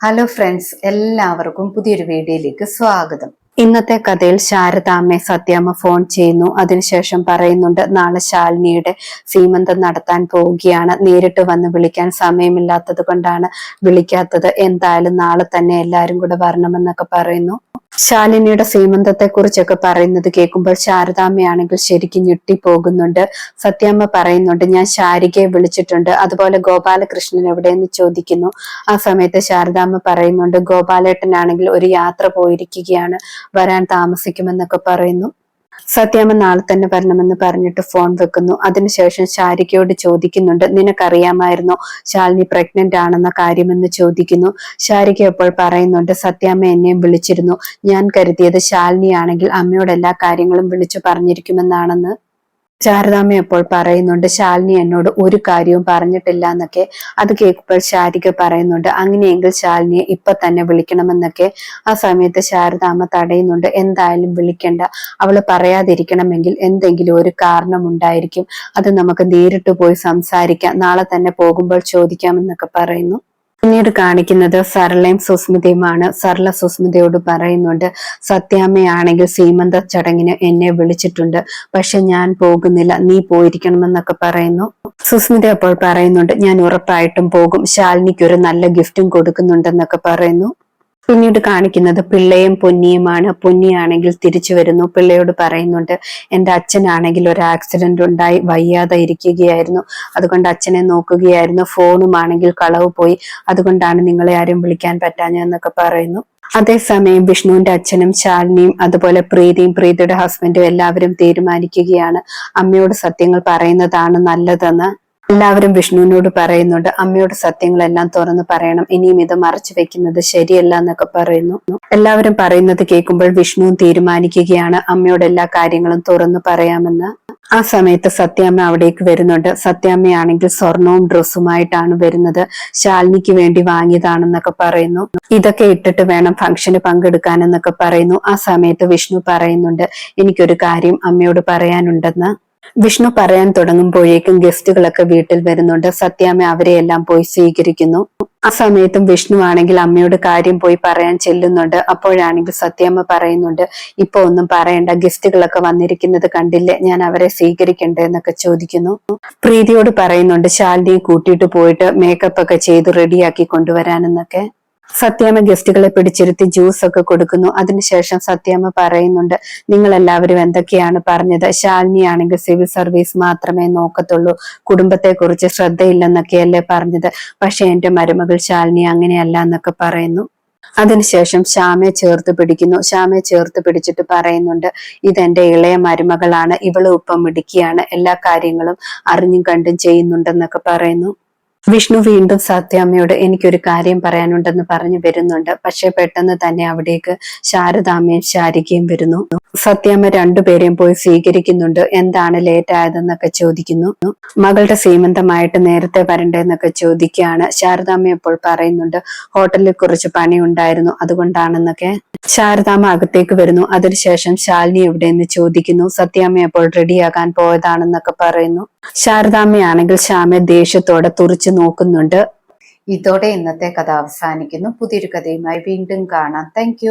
Hello friends എല്ലാവർക്കും പുതിയൊരു വീഡിയോയിലേക്ക് സ്വാഗതം. ഇന്നത്തെ കഥയിൽ ശാരദാമ്മയെ സത്യാമ്മ ഫോൺ ചെയ്യുന്നു. അതിനുശേഷം പറയുന്നുണ്ട് നാളെ ശാലിനിയുടെ സീമന്തം നടത്താൻ പോവുകയാണ്. നേരിട്ട് വന്ന് വിളിക്കാൻ സമയമില്ലാത്തത് കൊണ്ടാണ് വിളിക്കാത്തത്. എന്തായാലും നാളെ തന്നെ എല്ലാവരും കൂടെ വരണമെന്നൊക്കെ പറയുന്നു. ശാലിനിയുടെ സീമന്തത്തെ കുറിച്ചൊക്കെ പറയുന്നത് കേൾക്കുമ്പോൾ ശാരദാമ്മയാണെങ്കിൽ ശരിക്കും ഞെട്ടിപ്പോകുന്നുണ്ട്. സത്യാമ്മ പറയുന്നുണ്ട് ഞാൻ ശാരികയെ വിളിച്ചിട്ടുണ്ട്. അതുപോലെ ഗോപാലകൃഷ്ണൻ എവിടെയെന്ന് ചോദിക്കുന്നു. ആ സമയത്ത് ശാരദാമ്മ പറയുന്നുണ്ട് ഗോപാലേട്ടനാണെങ്കിൽ ഒരു യാത്ര പോയിരിക്കുകയാണ്. വരാൻ താമസിക്കുമെന്നൊക്കെ പറയുന്നു. സത്യാമ്മ നാളെ തന്നെ വരണമെന്ന് പറഞ്ഞിട്ട് ഫോൺ വെക്കുന്നു. അതിനുശേഷം ശാരികയോട് ചോദിക്കുന്നുണ്ട് നിനക്കറിയാമായിരുന്നോ ശാലിനി പ്രഗ്നന്റ് ആണെന്ന കാര്യമെന്ന്? ചോദിക്കുന്നു. ശാരിക ഇപ്പോൾ പറയുന്നുണ്ട് സത്യാമ്മ എന്നെയും വിളിച്ചിരുന്നു. ഞാൻ കരുതിയത് ശാലിനി ആണെങ്കിൽ അമ്മയോട് എല്ലാ കാര്യങ്ങളും വിളിച്ചു പറഞ്ഞിരിക്കുമെന്നാണെന്ന്. ശാരദാമ്മ അപ്പോൾ പറയുന്നുണ്ട്? ശാലിനി എന്നോട് ഒരു കാര്യവും പറഞ്ഞിട്ടില്ല എന്നൊക്കെ അത് കേൾക്കുമ്പോൾ ശാരിക പറയുന്നുണ്ട്. അങ്ങനെയെങ്കിൽ ശാലിനിയെ ഇപ്പൊ തന്നെ വിളിക്കണമെന്നൊക്കെ ആ സമയത്ത് ശാരദാമ്മ തടയുന്നുണ്ട്. എന്തായാലും വിളിക്കണ്ട. അവൾ പറയാതിരിക്കണമെങ്കിൽ എന്തെങ്കിലും ഒരു കാരണം ഉണ്ടായിരിക്കും അത് നമുക്ക് നേരിട്ട് പോയി സംസാരിക്കാം. നാളെ തന്നെ പോകുമ്പോൾ ചോദിക്കാമെന്നൊക്കെ പറയുന്നു. പിന്നീട് കാണിക്കുന്നത് സരളയും സുസ്മിതയുമാണ്. സരള സുസ്മിതയോട് പറയുന്നുണ്ട് സത്യാമ്മയാണെങ്കിൽ സീമന്ത ചടങ്ങിന് എന്നെ വിളിച്ചിട്ടുണ്ട്. പക്ഷെ ഞാൻ പോകുന്നില്ല. നീ പോയിരിക്കണമെന്നൊക്കെ പറയുന്നു. സുസ്മിത അപ്പോൾ പറയുന്നുണ്ട് ഞാൻ ഉറപ്പായിട്ടും പോകും. ശാലിനിക്ക് ഒരു നല്ല ഗിഫ്റ്റും കൊടുക്കുന്നുണ്ടെന്നൊക്കെ പറയുന്നു. പിന്നീട് കാണിക്കുന്നത് പിള്ളയും പൊന്നിയുമാണ്. പൊന്നിയാണെങ്കിൽ തിരിച്ചു വരുന്നു. പിള്ളയോട് പറയുന്നുണ്ട് എന്റെ അച്ഛനാണെങ്കിൽ ഒരു ആക്സിഡന്റ് ഉണ്ടായി വയ്യാതെ ഇരിക്കുകയായിരുന്നു. അതുകൊണ്ട് അച്ഛനെ നോക്കുകയായിരുന്നു. ഫോണും ആണെങ്കിൽ കളവ് പോയി. അതുകൊണ്ടാണ് നിങ്ങളെ ആരും വിളിക്കാൻ പറ്റാഞ്ഞെന്നൊക്കെ പറയുന്നു. അതേസമയം വിഷ്ണുവിന്റെ അച്ഛനും ശാലിനിയും അതുപോലെ പ്രീതിയും പ്രീതിയുടെ ഹസ്ബൻഡും എല്ലാവരും തീരുമാനിക്കുകയാണ്. അമ്മയോട് സത്യങ്ങൾ പറയുന്നതാണ് നല്ലതെന്ന് എല്ലാവരും വിഷ്ണുവിനോട് പറയുന്നുണ്ട് അമ്മയോട് സത്യങ്ങളെല്ലാം തുറന്ന് പറയണം ഇനിയും ഇത് മറച്ചു വെക്കുന്നത് ശരിയല്ല എന്നൊക്കെ പറയുന്നു. എല്ലാവരും പറയുന്നത് കേൾക്കുമ്പോൾ വിഷ്ണുവും തീരുമാനിക്കുകയാണ് അമ്മയോട് എല്ലാ കാര്യങ്ങളും തുറന്നു പറയാമെന്ന്. ആ സമയത്ത് സത്യാമ്മ അവിടേക്ക് വരുന്നുണ്ട്. സത്യാമ്മയാണെങ്കിൽ സ്വർണവും ഡ്രസ്സുമായിട്ടാണ് വരുന്നത്. ശാലിനിക്ക് വേണ്ടി വാങ്ങിയതാണെന്നൊക്കെ പറയുന്നു. ഇതൊക്കെ ഇട്ടിട്ട് വേണം ഫംഗ്ഷന് പങ്കെടുക്കാനെന്നൊക്കെ പറയുന്നു. ആ സമയത്ത് വിഷ്ണു പറയുന്നുണ്ട് എനിക്കൊരു കാര്യം അമ്മയോട് പറയാനുണ്ടെന്ന്. വിഷ്ണു പറയാൻ തുടങ്ങുമ്പോഴേക്കും ഗസ്റ്റുകളൊക്കെ വീട്ടിൽ വരുന്നുണ്ട്. സത്യാമ്മ അവരെയെല്ലാം പോയി സ്വീകരിക്കുന്നു. ആ സമയത്തും വിഷ്ണു ആണെങ്കിൽ അമ്മയോട് കാര്യം പോയി പറയാൻ ചെല്ലുന്നുണ്ട്. അപ്പോഴാണെങ്കിൽ സത്യാമ്മ പറയുന്നുണ്ട് ഇപ്പൊ ഒന്നും പറയണ്ട ഗസ്റ്റുകളൊക്കെ വന്നിരിക്കുന്നത് കണ്ടില്ലേ ഞാൻ അവരെ സ്വീകരിക്കണ്ടേ എന്നൊക്കെ ചോദിക്കുന്നു. പ്രീതിയോട് പറയുന്നുണ്ട് ശാലിനിയെ കൂട്ടിയിട്ട് പോയിട്ട് മേക്കപ്പ് ഒക്കെ ചെയ്ത് റെഡിയാക്കി കൊണ്ടുവരാനെന്നൊക്കെ. സത്യാമ്മ ഗസ്റ്റുകളെ പിടിച്ചിരുത്തി ജ്യൂസ് ഒക്കെ കൊടുക്കുന്നു. അതിനുശേഷം സത്യാമ്മ പറയുന്നുണ്ട് നിങ്ങൾ എല്ലാവരും എന്തൊക്കെയാണ് പറഞ്ഞത്? ശാലിനി ആണെങ്കിൽ സിവിൽ സർവീസ് മാത്രമേ നോക്കത്തുള്ളൂ. കുടുംബത്തെ കുറിച്ച് ശ്രദ്ധയില്ലെന്നൊക്കെയല്ലേ പറഞ്ഞത്. പക്ഷെ എന്റെ മരുമകൾ ശാലിനി അങ്ങനെയല്ല എന്നൊക്കെ പറയുന്നു. അതിനുശേഷം ശ്യാമയെ ചേർത്ത് പിടിക്കുന്നു. ശ്യാമയെ ചേർത്ത് പിടിച്ചിട്ട് പറയുന്നുണ്ട് ഇതെന്റെ ഇളയ മരുമകളാണ്. ഇവളെ ഒപ്പം മിടുക്കിയാണ്. എല്ലാ കാര്യങ്ങളും അറിഞ്ഞും കണ്ടും ചെയ്യുന്നുണ്ടെന്നൊക്കെ പറയുന്നു. വിഷ്ണു വീണ്ടും സത്യാമ്മയോട് എനിക്കൊരു കാര്യം പറയാനുണ്ടെന്ന് പറഞ്ഞു വരുന്നുണ്ട്. പക്ഷെ പെട്ടെന്ന് തന്നെ അവിടേക്ക് ശാരദാമ്മയും ശാരികയും വരുന്നു. സത്യാമ്മ രണ്ടുപേരെയും പോയി സ്വീകരിക്കുന്നുണ്ട്. എന്താണ് ലേറ്റ് ആയതെന്നൊക്കെ ചോദിക്കുന്നു. മകളുടെ സീമന്തമായിട്ട് നേരത്തെ വരണ്ടെന്നൊക്കെ ചോദിക്കുകയാണ്. ശാരദാമ്മ ഇപ്പോൾ പറയുന്നുണ്ട് ഹോട്ടലിൽ കുറച്ച് പണി ഉണ്ടായിരുന്നു അതുകൊണ്ടാണെന്നൊക്കെ. ശാരദാമ്മ അകത്തേക്ക് വരുന്നു. അതിനുശേഷം ശാലിനി എവിടെയെന്ന് ചോദിക്കുന്നു. സത്യാമ്മ അപ്പോൾ റെഡിയാകാൻ പോയതാണെന്നൊക്കെ പറയുന്നു. ശാരദാമ്മയാണെങ്കിൽ ശ്യാമ ദേഷ്യത്തോടെ തുറച്ചു നോക്കുന്നുണ്ട്. ഇതോടെ ഇന്നത്തെ കഥ അവസാനിക്കുന്നു. പുതിയൊരു കഥയുമായി വീണ്ടും കാണാം. താങ്ക്